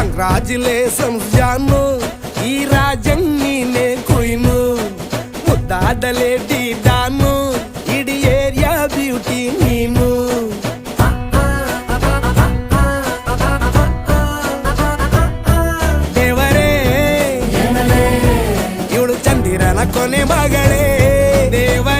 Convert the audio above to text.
Congratulations Janu ఈ రాజం నేనే కుయిను. ముద్దాడలేటి దాను ఇడి area beauty నేను. దేవరే ಇವಳು చందిరన కొనే మగడే దేవరే